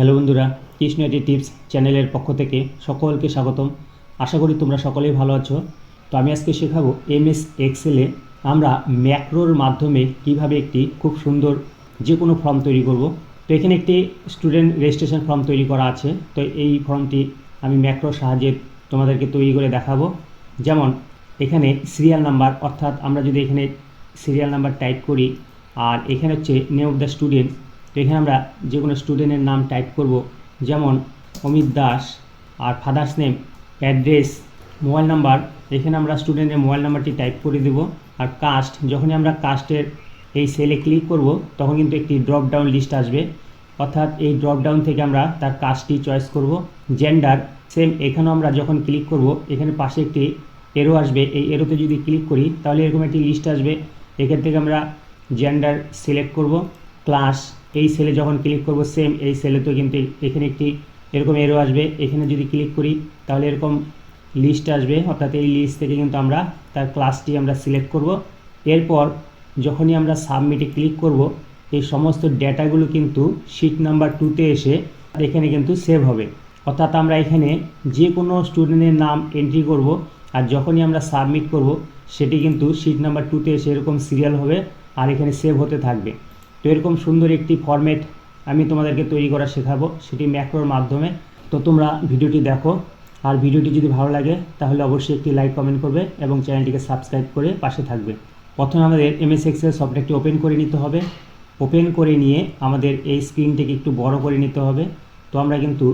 Hello বন্ধুরা, কৃষ্ণ এটি tips চ্যানেলের পক্ষ থেকে সকলকে স্বাগতম। আশা করি তোমরা সকলেই ভালো আছো। তো আমি আজকে শেখাবো এমএস এক্সেলে আমরা ম্যাক্রোর মাধ্যমে কীভাবে একটি খুব সুন্দর যে কোনো ফর্ম তৈরি করব। তো এখানে একটি স্টুডেন্ট রেজিস্ট্রেশন ফর্ম তৈরি করা আছে। তো এই ফর্মটি আমি ম্যাক্রোর সাহায্যে তোমাদেরকে তৈরি করে দেখাবো। যেমন, এখানে সিরিয়াল নাম্বার অর্থাৎ আমরা যদি এখানে সিরিয়াল নাম্বার টাইপ করি, আর এখানে হচ্ছে নেম অফ দ্য স্টুডেন্ট তো এখানে আমরা যে কোনো স্টুডেন্টের নাম টাইপ করব, যেমন অমিত দাস, আর father's name address mobile number এখানে আমরা স্টুডেন্টের মোবাইল নাম্বারটি টাইপ করে দেব, আর কাস্ট যখনই আমরা কাস্টের এই সেলে ক্লিক করব, তখন কিন্তু একটি ড্রপ ডাউন লিস্ট আসবে, অর্থাৎ এই ড্রপ ডাউন থেকে আমরা তার কাস্টটি চয়েস করব জেন্ডার সেম এখানেও আমরা যখন ক্লিক করব, এখানে পাশে একটি এরো আসবে, এই এরোতে যদি ক্লিক করি, তাহলে এরকম একটি লিস্ট আসবে, এখান থেকে আমরা জেন্ডার সিলেক্ট করব ক্লাস এই সেলে যখন ক্লিক করব সেম এই সেলে তো কিন্তু এখানে একটি এরকম এরো আসবে। এখানে যদি ক্লিক করি, তাহলে এরকম লিস্ট আসবে। অর্থাৎ এই লিস্ট থেকে কিন্তু আমরা তার ক্লাসটি আমরা সিলেক্ট করব। এরপর যখনই আমরা সাবমিটে ক্লিক করব, এই সমস্ত ডেটাগুলো কিন্তু শিট নাম্বার টুতে এসে এখানে কিন্তু সেভ হবে। অর্থাৎ আমরা এখানে যে কোনো স্টুডেন্টের নাম এন্ট্রি করব আর যখনই আমরা সাবমিট করব, সেটি কিন্তু শিট নাম্বার টুতে এসে এরকম সিরিয়াল হবে আর এখানে সেভ হতে থাকবে। তো এরকম সুন্দর একটি ফরম্যাট আমি তোমাদেরকে তৈরি করা শেখাবো, সেটি ম্যাক্রোর মাধ্যমে। তো তোমরা ভিডিওটি দেখো, আর ভিডিওটি যদি ভালো লাগে, তাহলে অবশ্যই একটি লাইক কমেন্ট করবে এবং চ্যানেলটিকে সাবস্ক্রাইব করে পাশে থাকবে। প্রথমে আমাদের এমএস এক্সেল সফটওয়্যারটি ওপেন করে নিতে হবে। ওপেন করে নিয়ে আমাদের এই স্ক্রিনটিকে একটু বড় করে নিতে হবে। তো আমরা কিন্তু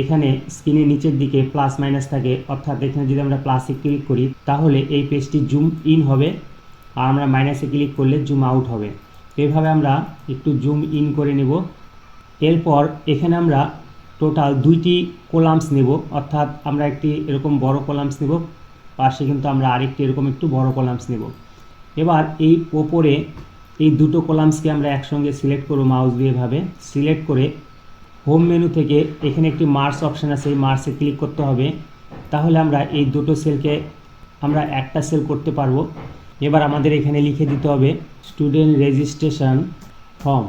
এখানে স্ক্রিনের নিচের দিকে প্লাস মাইনাস থাকে, অর্থাৎ এখানে যদি আমরা প্লাসে ক্লিক করি, তাহলে এই পেজটি জুম ইন হবে। আর আমরা মাইনাসে ক্লিক করলে জুম আউট হবে। এভাবে আমরা একটু জুম ইন করে নেব। এরপর এখানে আমরা টোটাল দুইটি কোলামস নেব। অর্থাৎ আমরা একটি এরকম বড় কোলামস নেব, পাশে কিন্তু আমরা আরেকটি এরকম একটু বড় কোলামস নেব। এবার এই ওপরে এই দুটো কলামসকে আমরা একসঙ্গে সিলেক্ট করব মাউস দিয়ে এভাবে। সিলেক্ট করে হোম মেনু থেকে এখানে একটি মার্স অপশান আছে, এই মার্সে ক্লিক করতে হবে। তাহলে আমরা এই দুটো সেলকে আমরা একটা সেল করতে পারব। এবার আমাদের এখানে লিখে দিতে হবে স্টুডেন্ট রেজিস্ট্রেশন ফর্ম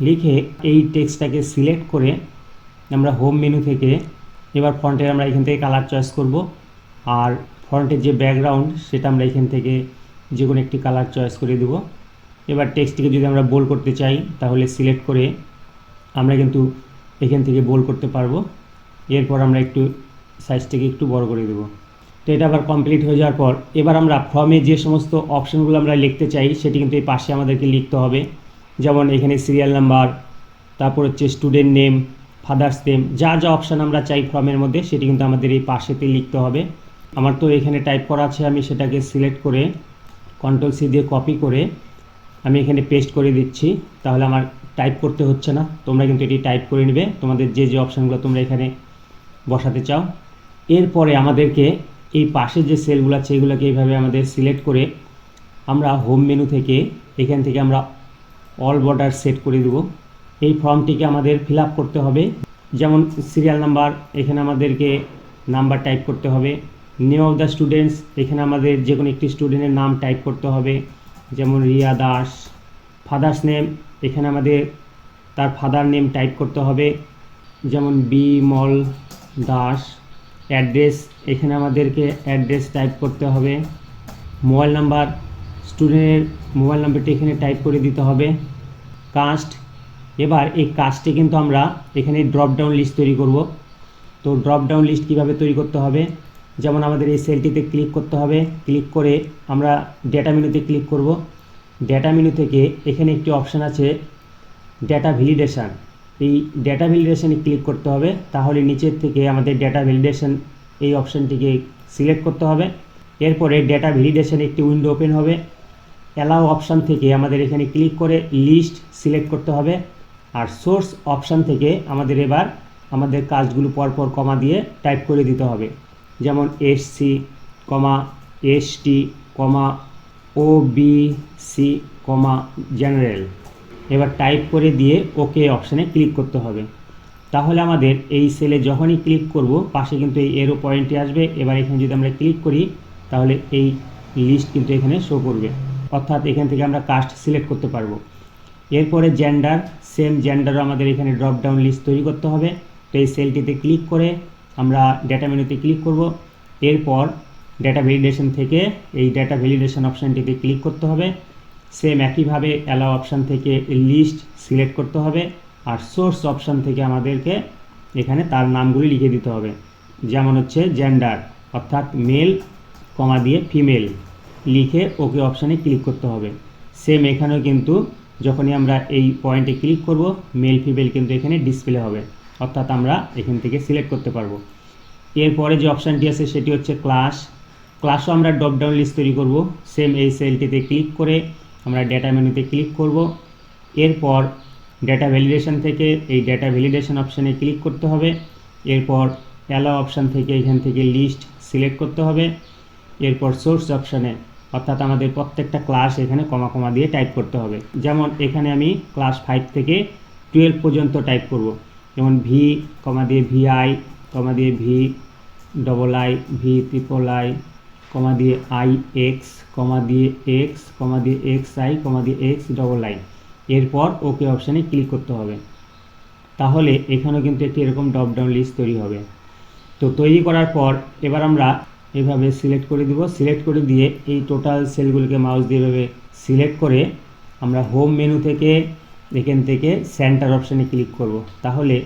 লিখে এই টেক্সটটাকে সিলেক্ট করে আমরা হোম মেনু থেকে এবার ফন্টের আমরা এখান থেকে কালার চয়েস করব। আর ফন্টের যে ব্যাকগ্রাউন্ড সেটা আমরা এখান থেকে যে কোনো একটি কালার চয়েস করে দেব। এবার টেক্সটটিকে যদি আমরা বোল করতে চাই, তাহলে সিলেক্ট করে আমরা কিন্তু এখান থেকে বোল করতে পারব। এরপর আমরা একটু সাইজটাকে একটু বড় করে দেবো। তো এটা আবার কমপ্লিট হয়ে যাওয়ার পর, এবার আমরা ফর্মে যে সমস্ত অপশনগুলো আমরা লিখতে চাই, সেটি কিন্তু এই পাশে আমাদেরকে লিখতে হবে। যেমন এখানে সিরিয়াল নাম্বার তারপর হচ্ছে স্টুডেন্ট নেম ফাদার্স নেম যা যা অপশান আমরা চাই ফর্মের মধ্যে, সেটি কিন্তু আমাদের এই পাশেতে লিখতে হবে। আমার তো এখানে টাইপ করা আছে, আমি সেটাকে সিলেক্ট করে কন্ট্রোল সি দিয়ে কপি করে আমি এখানে পেস্ট করে দিচ্ছি। তাহলে আমার টাইপ করতে হচ্ছে না, তোমরা কিন্তু এটি টাইপ করে নেবে। তোমাদের যে যে অপশানগুলো তোমরা এখানে বসাতে চাও। এরপরে আমাদেরকে এই পাশে যে সেলগুলো আছে, এগুলোকে এইভাবে আমাদের সিলেক্ট করে আমরা হোম মেনু থেকে এখান থেকে আমরা অল বর্ডার সেট করে দেব। এই ফর্মটিকে আমাদের ফিল করতে হবে। যেমন সিরিয়াল নাম্বার, এখানে আমাদেরকে নাম্বার টাইপ করতে হবে। নেম অফ দ্য স্টুডেন্টস, এখানে আমাদের যে কোনো একটি স্টুডেন্টের নাম টাইপ করতে হবে। যেমন রিয়া দাস, ফাদার্স নেম, এখানে আমাদের তার ফাদার নেম টাইপ করতে হবে। যেমন বিমল দাস অ্যাড্রেস, এখানে আমাদেরকে অ্যাড্রেস টাইপ করতে হবে। মোবাইল নাম্বার স্টুডেন্টের মোবাইল নাম্বারটি এখানে টাইপ করে দিতে হবে। কাস্ট এবার এই কাস্টে কিন্তু আমরা এখানে ড্রপ ডাউন লিস্ট তৈরি করব। তো ড্রপ ডাউন লিস্ট কীভাবে তৈরি করতে হবে? যেমন আমাদের এই সেলটিতে ক্লিক করতে হবে। ক্লিক করে আমরা ডেটা মেনুতে ক্লিক করব। ডেটা মেনু থেকে এখানে একটি অপশান আছে ডেটা ভ্যালিডেশান এই ডেটা ভ্যালিডেশানে ক্লিক করতে হবে, তাহলে নিচের থেকে আমাদের ডেটা ভ্যালিডেশন এই অপশানটিকে সিলেক্ট করতে হবে। এরপরে ডেটা ভ্যালিডেশন একটি উইন্ডো ওপেন হবে। অ্যালাউ অপশান থেকে আমাদের এখানে ক্লিক করে লিস্ট সিলেক্ট করতে হবে। আর সোর্স অপশান থেকে আমাদের এবার আমাদের কাজগুলো পরপর কমা দিয়ে টাইপ করে দিতে হবে। যেমন S C comma S T comma O B C comma general এবার টাইপ করে দিয়ে ওকে অপশানে ক্লিক করতে হবে। তাহলে আমাদের এই সেলে যখনই ক্লিক করব, পাশে কিন্তু এই এরো পয়েন্টটি আসবে। এবার এখানে যদি আমরা ক্লিক করি, তাহলে এই লিস্ট কিন্তু এখানে শো করবে। অর্থাৎ এখান থেকে আমরা কাস্ট সিলেক্ট করতে পারব। এরপরে জেন্ডার সেম জেন্ডারও আমাদের এখানে ড্রপ ডাউন লিস্ট তৈরি করতে হবে। তো এই সেলটিতে ক্লিক করে আমরা ডেটা মেনুতে ক্লিক করব। এরপর ডেটা ভ্যালিডেশন থেকে এই ডেটা ভ্যালিডেশন অপশানটিতে ক্লিক করতে হবে। সেম একইভাবে অ্যালাউ অপশান থেকে লিস্ট সিলেক্ট করতে হবে আর সোর্স অপশান থেকে আমাদেরকে এখানে তার নামগুলি লিখে দিতে হবে। যেমন হচ্ছে জেন্ডার অর্থাৎ মেল কমা দিয়ে ফিমেল লিখে ওকে অপশানে ক্লিক করতে হবে। সেম এখানেও কিন্তু যখনই আমরা এই পয়েন্টে ক্লিক করব মেল ফিমেল কিন্তু এখানে ডিসপ্লে হবে। অর্থাৎ আমরা এখান থেকে সিলেক্ট করতে পারব। এরপরে যে অপশানটি আছে সেটি হচ্ছে ক্লাস ক্লাসও আমরা ড্রপ ডাউন লিস্ট তৈরি করব। সেম এই সেলটিতে ক্লিক করে আমরা ডেটা মেনুতে ক্লিক করব। এরপর ডেটা ভ্যালিডেশন থেকে এই ডেটা ভ্যালিডেশন অপশানে ক্লিক করতে হবে। এরপর অ্যালাও অপশান থেকে এখান থেকে লিস্ট সিলেক্ট করতে হবে। এরপর সোর্স অপশানে অর্থাৎ আমাদের প্রত্যেকটা ক্লাস এখানে কমা কমা দিয়ে টাইপ করতে হবে। যেমন এখানে আমি ক্লাস ফাইভ থেকে টুয়েলভ পর্যন্ত টাইপ করব। যেমন ভি কমা দিয়ে ভিআই কমা দিয়ে V double I V triple I comma দিয়ে আই এক্স কমা দিয়ে এক্স কমা দিয়ে এক্স আই কমা দিয়ে এক্স ডবল আই এরপর ওকে অপশানে ক্লিক করতে হবে। তাহলে এখানেও কিন্তু একটি এরকম ড্রপ ডাউন লিস্ট তৈরি হবে। তো তৈরি করার পর এবার আমরা এভাবে সিলেক্ট করে দিব। সিলেক্ট করে দিয়ে এই টোটাল সেলগুলোকে মাউস দিয়ে এভাবে সিলেক্ট করে আমরা হোম মেনু থেকে এখান থেকে সেন্টার অপশানে ক্লিক করব। তাহলে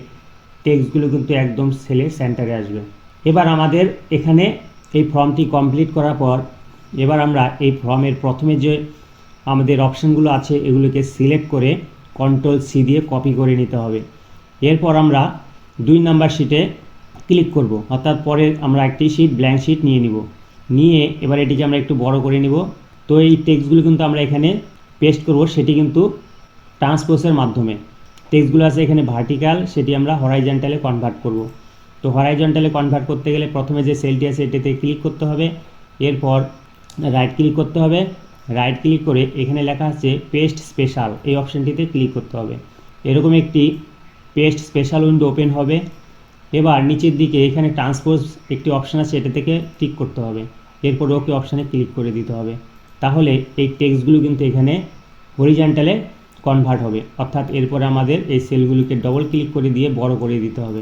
টেক্সটগুলো কিন্তু একদম সেলের সেন্টারে আসবে। এবার আমাদের এখানে এই ফর্মটি কমপ্লিট করার পর এবার আমরা এই ফর্মের প্রথমে যে আমাদের অপশানগুলো আছে, এগুলোকে সিলেক্ট করে কন্ট্রোল সি দিয়ে কপি করে নিতে হবে। এরপর আমরা দুই নাম্বার শিটে ক্লিক করব। অর্থাৎ পরে আমরা একটি শিট ব্ল্যাঙ্ক শিট নিয়ে নিব। নিয়ে এবার এটিকে আমরা একটু বড় করে নিব। তো এই টেক্সটগুলো কিন্তু আমরা এখানে পেস্ট করব, সেটি কিন্তু ট্রান্সপোজের মাধ্যমে। টেক্সটগুলো আছে এখানে ভার্টিক্যাল সেটি আমরা হরাইজেন্টালে কনভার্ট করব। তো হরাইজন্টালে কনভার্ট করতে গেলে প্রথমে যে সেলটি আছে এটিতে ক্লিক করতে হবে। এরপর রাইট ক্লিক করতে হবে। রাইট ক্লিক করে এখানে লেখা আছে পেস্ট স্পেশাল এই অপশানটিতে ক্লিক করতে হবে। এরকম একটি পেস্ট স্পেশাল উইন্ডো ওপেন হবে। এবার নিচের দিকে এখানে ট্রান্সপোজ একটি অপশান আছে, এটা থেকে টিক করতে হবে। এরপর ওকে অপশানে ক্লিক করে দিতে হবে। তাহলে এই টেক্সটগুলো কিন্তু এখানে হরিজেন্টালে কনভার্ট হবে। অর্থাৎ এরপরে আমাদের এই সেলগুলোকে ডবল ক্লিক করে দিয়ে বড় করে দিতে হবে।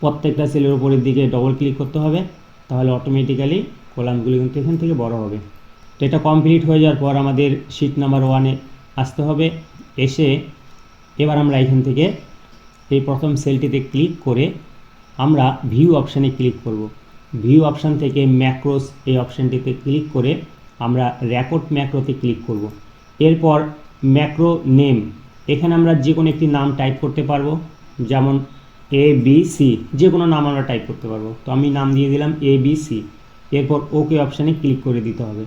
প্রত্যেকটা সেলের উপরের দিকে ডবল ক্লিক করতে হবে, তাহলে অটোমেটিক্যালি কলামগুলো কিন্তু এখান থেকে বড় হবে। তো এটা কমপ্লিট হয়ে যাওয়ার পর আমাদের শিট নাম্বার ওয়ানে আসতে হবে। এসে এবার আমরা এখান থেকে এই প্রথম সেলটিতে ক্লিক করে আমরা ভিউ অপশানে ক্লিক করব। ভিউ অপশান থেকে ম্যাক্রোস এই অপশানটিতে ক্লিক করে আমরা রেকর্ড ম্যাক্রোতে ক্লিক করব। এরপর ম্যাক্রো নেম এখানে আমরা যে কোনো একটি নাম টাইপ করতে পারব। যেমন এ বি সি যে কোনো নাম আমরা টাইপ করতে পারব। তো আমি নাম দিয়ে দিলাম এ বি সি এরপর ওকে অপশানে ক্লিক করে দিতে হবে।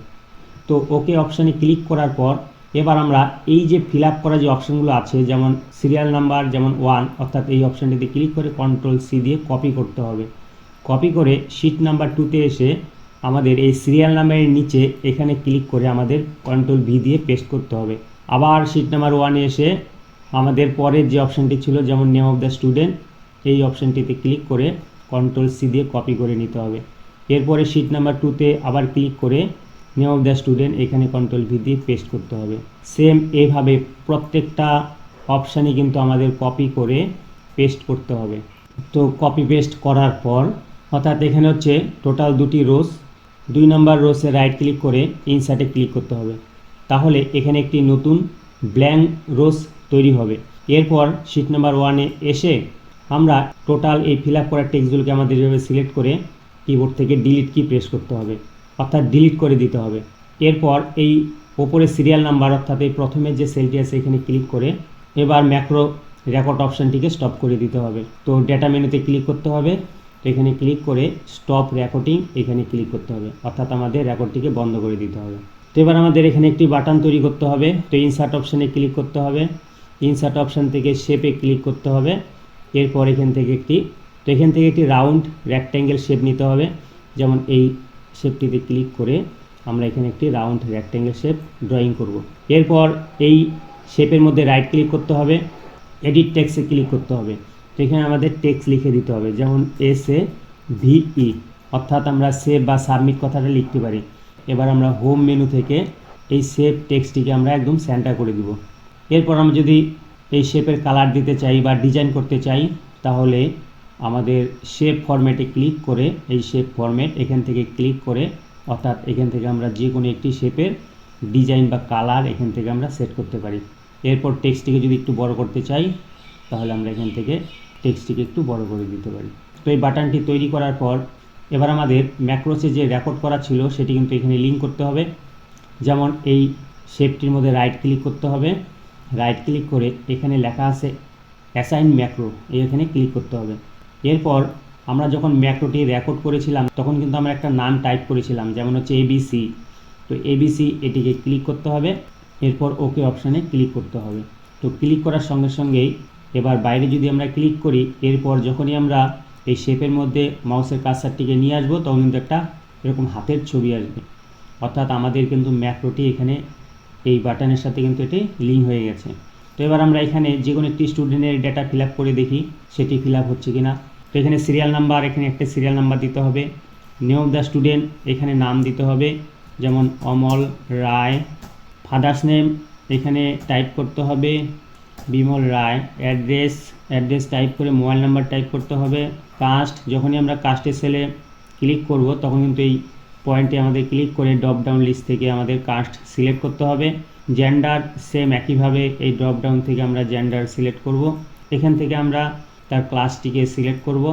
তো ওকে অপশানে ক্লিক করার পর এবার আমরা এই যে ফিল আপ করা যে অপশানগুলো আছে, যেমন সিরিয়াল নাম্বার যেমন ওয়ান অর্থাৎ এই অপশানটিতে ক্লিক করে কন্ট্রোল সি দিয়ে কপি করতে হবে। কপি করে শিট নাম্বার টুতে এসে আমাদের এই সিরিয়াল নাম্বারের নিচে এখানে ক্লিক করে আমাদের কন্ট্রোল ভি দিয়ে পেস্ট করতে হবে। আবার শিট নাম্বার ওয়ানে এসে আমাদের পরের যে অপশানটি ছিল, যেমন নেম অফ দ্য স্টুডেন্ট এই অপশানটিতে ক্লিক করে কন্ট্রোল সি দিয়ে কপি করে নিতে হবে। এরপরে শিট নাম্বার টুতে আবার ক্লিক করে নেম অফ দ্য স্টুডেন্ট এখানে কন্ট্রোল ভি দিয়ে পেস্ট করতে হবে। সেম এভাবে প্রত্যেকটা অপশানই কিন্তু আমাদের কপি করে পেস্ট করতে হবে। তো কপি পেস্ট করার পর অর্থাৎ এখানে হচ্ছে টোটাল দুটি রোজ দুই নম্বর রোসে রাইট ক্লিক করে ইনসার্টে ক্লিক করতে হবে। তাহলে এখানে একটি নতুন ব্ল্যাঙ্ক রোজ তৈরি হবে। এরপর শিট নাম্বার ওয়ানে এসে আমরা টোটাল এই ফিল আপ করা টেক্সটগুলোকে আমাদের এভাবে সিলেক্ট করে কিবোর্ড থেকে ডিলিট কি প্রেস করতে হবে, অর্থাৎ ডিলিট করে দিতে হবে। এরপর এই ওপরে সিরিয়াল নাম্বার অর্থাৎ এই প্রথমে যে সেলটি আছে এখানে ক্লিক করে এবার ম্যাক্রো রেকর্ড অপশানটিকে স্টপ করে দিতে হবে। তো ডেটা মেনুতে ক্লিক করতে হবে, এখানে ক্লিক করে স্টপ রেকর্ডিং এখানে ক্লিক করতে হবে, অর্থাৎ আমাদের রেকর্ডটিকে বন্ধ করে দিতে হবে। তো এবার আমাদের এখানে একটি বাটন তৈরি করতে হবে, তো ইনসার্ট অপশানে ক্লিক করতে হবে। ইনসার্ট অপশান থেকে শেপে ক্লিক করতে হবে এরপর এখান থেকে একটি, তো এখান থেকে একটি রাউন্ড রেক্ট্যাঙ্গেল শেপ নিতে হবে। যেমন এই শেপটিতে ক্লিক করে আমরা এখানে একটি রাউন্ড রেক্ট্যাঙ্গেল শেপ ড্রয়িং করব। এরপর এই শেপের মধ্যে রাইট ক্লিক করতে হবে এডিট টেক্সে ক্লিক করতে হবে। তো এখানে আমাদের টেক্স লিখে দিতে হবে, যেমন এস এ ভিই অর্থাৎ আমরা সেভ বা সাবমিট কথাটা লিখতে পারি। এবার আমরা হোম মেনু থেকে এই সেভ টেক্সটিকে আমরা একদম সেন্টার করে দিব। এরপর আমরা যদি এই শেপের কালার দিতে চাই বা ডিজাইন করতে চাই, তাহলে আমাদের শেপ ফরম্যাটে ক্লিক করে এই শেপ ফরম্যাট এখান থেকে ক্লিক করে, অর্থাৎ এখান থেকে আমরা যে কোনো একটি শেপের ডিজাইন বা কালার এখান থেকে আমরা সেট করতে পারি। এরপর টেক্সটটিকে যদি একটু বড় করতে চাই, তাহলে আমরা এখান থেকে টেক্সটটিকে একটু বড় করে দিতে পারি। তো এই বাটনটি তৈরি করার পর, এবার আমাদের ম্যাক্রোসে যে রেকর্ড করা ছিল, সেটি কিন্তু এখানে লিঙ্ক করতে হবে। যেমন এই শেপটির মধ্যে রাইট ক্লিক করতে হবে। রাইট ক্লিক করে এখানে লেখা আছে অ্যাসাইন ম্যাক্রো এখানে ক্লিক করতে হবে। এরপর আমরা যখন ম্যাক্রোটি রেকর্ড করেছিলাম, তখন কিন্তু আমরা একটা নাম টাইপ করেছিলাম, যেমন হচ্ছে এবিসি তো এবিসি এটিকে ক্লিক করতে হবে, এরপর ওকে অপশানে ক্লিক করতে হবে। তো ক্লিক করার সঙ্গে সঙ্গেই এবার বাইরে যদি আমরা ক্লিক করি, এরপর যখনই আমরা এই শেপের মধ্যে মাউসের কাজসারটিকে নিয়ে আসব, তখন কিন্তু একটা এরকম হাতের ছবি আসবে। অর্থাৎ আমাদের কিন্তু ম্যাক্রোটি এখানে এই বাটনের সাথে কিন্তু এটি লিঙ্ক হয়ে গেছে। তো এবার আমরা এখানে যে কোনো একটি স্টুডেন্টের ডেটা ফিল করে দেখি, সেটি ফিল হচ্ছে কি না তো এখানে সিরিয়াল নাম্বার এখানে একটা সিরিয়াল নাম্বার দিতে হবে। নেম দ্য স্টুডেন্ট এখানে নাম দিতে হবে। যেমন অমল রায়। ফাদার্স নেম এখানে টাইপ করতে হবে। Bimal Roy. Address address type করে মোবাইল নাম্বার টাইপ করতে হবে। কাস্ট যখনই আমরা কাস্টের সেলে ক্লিক করব, তখন কিন্তু এই পয়েন্টে আমাদের ক্লিক করে ড্রপ ডাউন লিস্ট থেকে আমাদের কাস্ট সিলেক্ট করতে হবে। জেন্ডার সেম একইভাবে এই ড্রপ ডাউন থেকে আমরা জেন্ডার সিলেক্ট করব। এখান থেকে আমরা তার ক্লাসটিকে সিলেক্ট করব।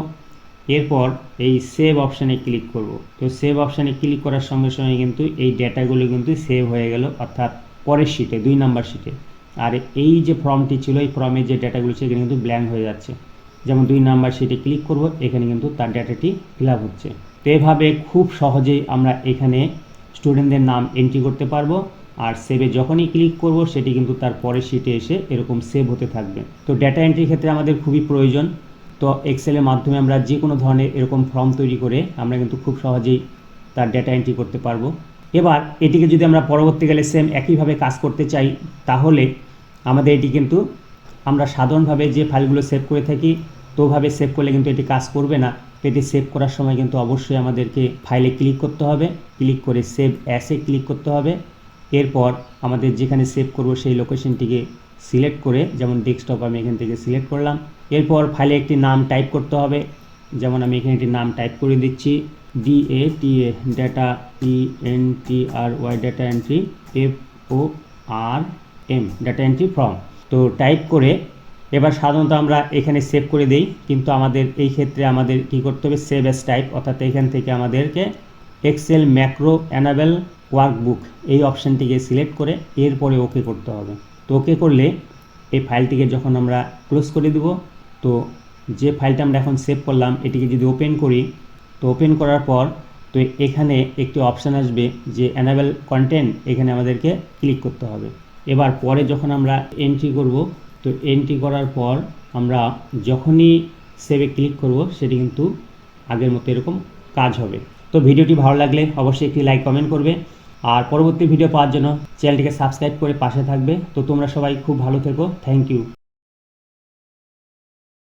এরপর এই সেভ অপশানে ক্লিক করব। তো সেভ অপশানে ক্লিক করার সঙ্গে সঙ্গে কিন্তু এই ডেটাগুলো কিন্তু সেভ হয়ে গেল, অর্থাৎ পরের শিটে দুই নাম্বার শিটে আর এই যে ফর্মটি ছিল, এই ফর্মের যে ডেটাগুলো সেখানে কিন্তু ব্ল্যাঙ্ক হয়ে যাচ্ছে। যেমন দুই নাম্বার শিটে ক্লিক করব, এখানে কিন্তু তার ডেটাটি ফিল হচ্ছে। তো এভাবে খুব সহজেই আমরা এখানে স্টুডেন্টদের নাম এন্ট্রি করতে পারব, আর সেভে যখনই ক্লিক করব, সেটি কিন্তু তার পরের শিটে এসে এরকম সেভ হতে থাকবে। তো ডেটা এন্ট্রির ক্ষেত্রে আমাদের খুবই প্রয়োজন। তো এক্সেলের মাধ্যমে আমরা যে কোনো ধরনের এরকম ফর্ম তৈরি করে আমরা কিন্তু খুব সহজেই তার ডেটা এন্ট্রি করতে পারব। এবার এটিকে যদি আমরা পরবর্তীকালে সেম একইভাবে কাজ করতে চাই, তাহলে আমাদের এটি কিন্তু আমরা সাধারণভাবে যে ফাইলগুলো সেভ করে থাকি তো ওভাবে সেভ করলে কিন্তু এটি কাজ করবে না। এটি সেভ করার সময় কিন্তু অবশ্যই আমাদেরকে ফাইলে ক্লিক করতে হবে। ক্লিক করে সেভ অ্যাসে ক্লিক করতে হবে। এরপর আমাদের যেখানে সেভ করব সেই লোকেশনটিকে সিলেক্ট করে, যেমন ডেস্কটপ আমি এখান থেকে সিলেক্ট করলাম। এরপর ফাইলে একটি নাম টাইপ করতে হবে। যেমন আমি এখানে একটি নাম টাইপ করে দিচ্ছি। D A T A data E N T R Y data entry F O R M data entry form তো টাইপ করে এবার সাধারণত আমরা এখানে সেভ করে দেই, কিন্তু আমাদের এই ক্ষেত্রে আমাদের কি করতে হবে? সেভ এস টাইপ অর্থাৎ এখান থেকে আমাদেরকে এক্সেল ম্যাক্রো অ্যানাবেল ওয়ার্কবুক এই অপশানটিকে সিলেক্ট করে এরপরে ওকে করতে হবে। তো ওকে করলে এই ফাইলটিকে যখন আমরা ক্লোজ করে দেব, তো যে ফাইলটা আমরা এখন সেভ করলাম, এটিকে যদি ওপেন করি, তো ওপেন করার পর তো এখানে একটি অপশান আসবে যে অ্যানাবেল কন্টেন্ট এখানে আমাদেরকে ক্লিক করতে হবে। এবার পরে যখন আমরা এন্ট্রি করব তো এন্ট্রি করার পর আমরা যখনই সেভে ক্লিক করব, সেটি কিন্তু আগের মতো এরকম কাজ হবে। তো ভিডিওটি ভালো লাগলে অবশ্যই একটি লাইক কমেন্ট করবে। আর পরবর্তী ভিডিও পাওয়ার জন্য চ্যানেলটিকে সাবস্ক্রাইব করে পাশে থাকবে। তো তোমরা সবাই খুব ভালো থেকো। Thank you